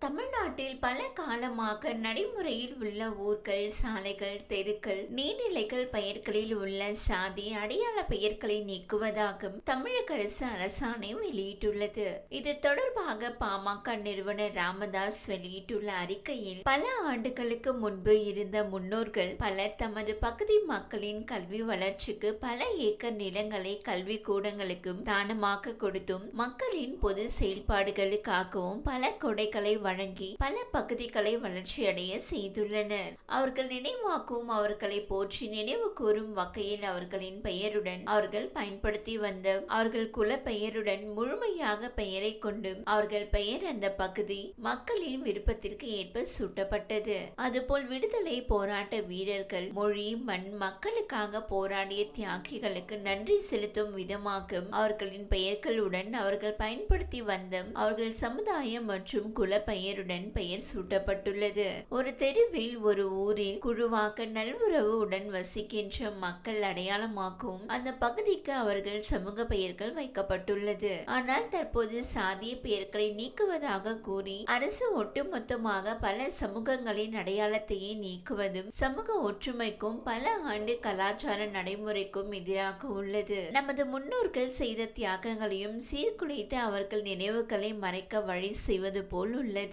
தமிழ்நாட்டில் பல காலமாக நடைமுறையில் உள்ள ஊர்கள் சாலைகள் தெருக்கள் நீர்நிலைகள் பெயர்களில் உள்ள சாதி அடையாள பெயர்களை நீக்குவதாகவும் தமிழக அரசு அரசாணை வெளியிட்டுள்ளது. இது தொடர்பாக பாமக நிறுவனர் ராமதாஸ் வெளியிட்டுள்ள அறிக்கையில் பல ஆண்டுகளுக்கு முன்பு இருந்த முன்னோர்கள் பலர் தமது பகுதி மக்களின் கல்வி வளர்ச்சிக்கு பல ஏக்கர் நிலங்களை கல்வி கூடங்களுக்கும் தானமாக கொடுத்தும் மக்களின் பொது செயல்பாடுகளுக்காகவும் பல கொடைகளை வழங்கி பல பகுதிகளை வளர்ச்சியடைய செய்துள்ளனர். அவர்கள் நினைவாக்கும் அவர்களை போற்றி நினைவு கூறும் வகையில் அவர்களின் பெயருடன் அவர்கள் பயன்படுத்தி வந்த அவர்கள் குல பெயருடன் முழுமையாக பெயரை கொண்டு அவர்கள் பெயர் அந்த பகுதி மக்களின் விருப்பத்திற்கு ஏற்ப சூட்டப்பட்டது. அதுபோல் விடுதலை போராட்ட வீரர்கள் மொழி மண் மக்களுக்காக போராடிய தியாகிகளுக்கு நன்றி செலுத்தும் விதமாக அவர்களின் பெயர்களுடன் அவர்கள் பயன்படுத்தி வந்த அவர்கள் சமுதாயம் மற்றும் குல பெயருடன் பெயர் சூட்டப்பட்டுள்ளது. ஒரு தெருவில் ஒரு ஊரில் குழுவாக்க நல்வுறவுடன் வசிக்கின்ற மக்கள் அடையாளமாக்கும் அந்த பகுதிக்கு அவர்கள் சமூக பெயர்கள் வைக்கப்பட்டுள்ளது. ஆனால் தற்போது சாதிய பெயர்களை நீக்குவதாக கூறி அரசு ஒட்டுமொத்தமாக பல சமூகங்களின் அடையாளத்தையே நீக்குவதும் சமூக ஒற்றுமைக்கும் பல ஆண்டு கலாச்சார நடைமுறைக்கும் எதிராக உள்ளது. நமது முன்னோர்கள் செய்த தியாகங்களையும் சீர்குலைத்து அவர்கள் நினைவுகளை மறைக்க வழி செய்வது போல் உள்ளது.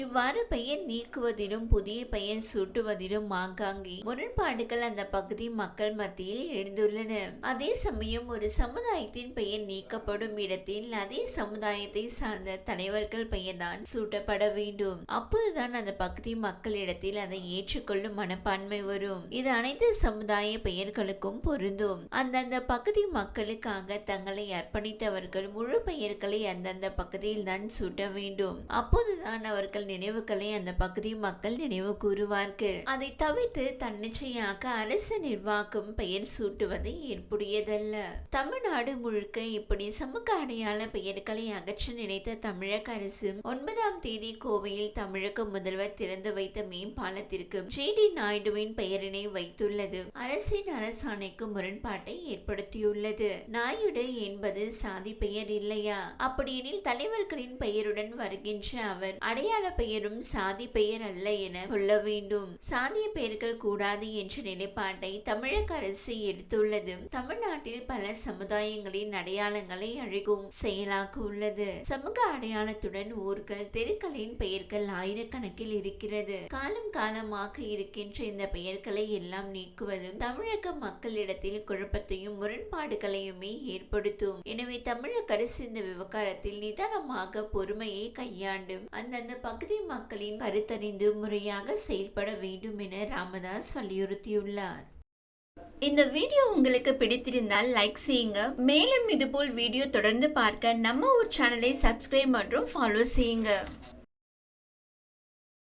இவ்வாறு பெயர் நீக்குவதிலும் புதிய பெயர் சூட்டுவதிலும் ஆங்காங்கே முரண்பாடுகள் அந்த பகுதி மக்கள் மத்தியில் எழுந்துள்ளன. அதே சமயம் ஒரு சமுதாயத்தின் பெயர் நீக்கப்படும் இடத்தில் அதே சமுதாயத்தை சார்ந்த தலைவர்கள் பெயர்தான் சூட்டப்பட வேண்டும். அப்போதுதான் அந்த பகுதி மக்களிடத்தில் அதை ஏற்றுக்கொள்ளும் மனப்பான்மை வரும். இது அனைத்து சமுதாய பெயர்களுக்கும் பொருந்தும். அந்தந்த பகுதி மக்களுக்காக தங்களை அர்ப்பணித்தவர்கள் முழு பெயர்களை அந்தந்த பகுதியில் தான் சூட்ட வேண்டும். அப்போதுதான் அவர்கள் நினைவுகளை அந்த பகுதி மக்கள் நினைவு கூறுவார்கள். அதை தவிர்த்து தன்னிச்சையாக அரசு நிர்வாகம் பெயர் சூட்டுவது ஏற்புடையதல்ல. தமிழ்நாடு முழுக்க இப்படி சமூக அடையாள பெயர்களை அகற்ற நினைத்த தமிழக அரசு ஒன்பதாம் தேதி கோவையில் தமிழக முதல்வர் திறந்து வைத்த மேம்பாலத்திற்கு ஜி டி நாயுடுவின் பெயரினை வைத்துள்ளது. அரசின் அரசாணைக்கு முரண்பாட்டை ஏற்படுத்தியுள்ளது. நாயுடு என்பது சாதி பெயர் இல்லையா? அப்படியெனில் தலைவர்களின் பெயருடன் வருகின்ற அவர் அடையாள பெயரும் சாதி பெயர் அல்ல என சொல்ல வேண்டும். சாதிய பெயர்கள் கூடாது என்ற நிலைப்பாட்டை தமிழக அரசு எடுத்துள்ளது. தமிழ்நாட்டில் பல சமுதாயங்களின் அடையாளங்களை அழகும் செயலாக உள்ளது சமூக அடையாளத்துடன் ஊர்கள் தெருக்களின் பெயர்கள் ஆயிரக்கணக்கில் இருக்கிறது. காலம் காலமாக இருக்கின்ற இந்த பெயர்களை எல்லாம் நீக்குவதும் தமிழக மக்களிடத்தில் குழப்பத்தையும் முரண்பாடுகளையுமே ஏற்படுத்தும். எனவே தமிழக அரசு இந்த விவகாரத்தில் நிதானமாக பொறுமையை கையாண்டும். அந்த அந்த பகுதி மக்களின் கருத்தறிந்து முறையாக செயல்பட வேண்டும் என ராமதாஸ் வலியுறுத்தியுள்ளார். இந்த வீடியோ உங்களுக்கு பிடித்திருந்தால் லைக் செய்யுங்க. மேலும் இதுபோல் வீடியோ தொடர்ந்து பார்க்க நம்ம ஊர் சேனலை சப்ஸ்கிரைப் மற்றும் ஃபாலோ செய்யுங்க.